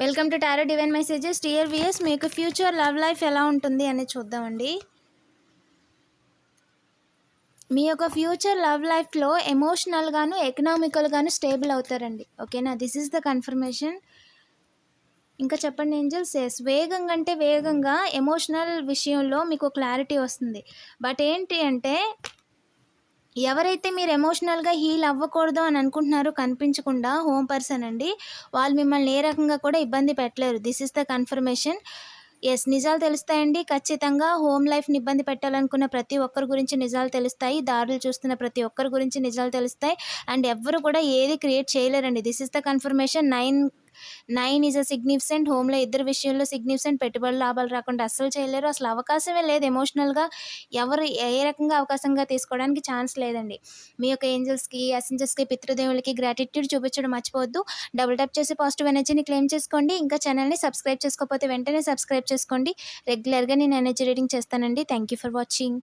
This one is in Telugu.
Welcome to tarot divine messages. Tear విఎస్ మీకు ఫ్యూచర్ లవ్ లైఫ్ ఎలా ఉంటుంది అని చూద్దామండి. మీ యొక్క ఫ్యూచర్ లవ్ లైఫ్లో ఎమోషనల్గాను ఎకనామికల్గాను స్టేబుల్ అవుతారండి. ఓకేనా దిస్ ఈజ్ ద కన్ఫర్మేషన్ ఇంకా చెప్పండి ఏంజల్స్ ఎస్ వేగంగా అంటే వేగంగా ఎమోషనల్ విషయంలో మీకు క్లారిటీ వస్తుంది. బట్ ఏంటి అంటే ఎవరైతే మీరు ఎమోషనల్గా హీల్ అవ్వకూడదు అని అనుకుంటున్నారో కనిపించకుండా హోమ్ పర్సన్ అండి వాళ్ళు మిమ్మల్ని ఏ రకంగా కూడా ఇబ్బంది పెట్టలేరు. This is the confirmation yes నిజాలు తెలుస్తాయండి. ఖచ్చితంగా హోమ్ లైఫ్ని ఇబ్బంది పెట్టాలనుకున్న ప్రతి ఒక్కరి గురించి నిజాలు తెలుస్తాయి. దారులు చూస్తున్న ప్రతి ఒక్కరి గురించి నిజాలు తెలుస్తాయి. అండ్ ఎవ్వరు కూడా ఏది create చేయలేరండి. This is the confirmation nine nine is a significant హోమ్లో ఇద్దరు విషయంలో సిగ్నిఫిసెంట్ పెట్టుబడి లాభాలు రాకుండా అస్సలు చేయలేరు. అసలు అవకాశమే లేదు ఎమోషనల్గా. ఎవరు ఏ రకంగా అవకాశంగా తీసుకోవడానికి ఛాన్స్ లేదండి. మీ యొక్క ఏంజల్స్కి అసెంజర్స్కి పితృదేవులకి గ్రాటిట్యూడ్ చూపించడం మర్చిపోవద్దు. డబుల్ టప్ చేసి పాజిటివ్ ఎనర్జీని క్లెయిమ్ చేసుకోండి. ఇంకా ఛానల్ని సబ్స్క్రైబ్ చేసుకోకపోతే వెంటనే సబ్స్క్రైబ్ చేసుకోండి. రెగ్యులర్గా నేను ఎనర్జీ రీడింగ్ చేస్తానండి. Thank you for watching.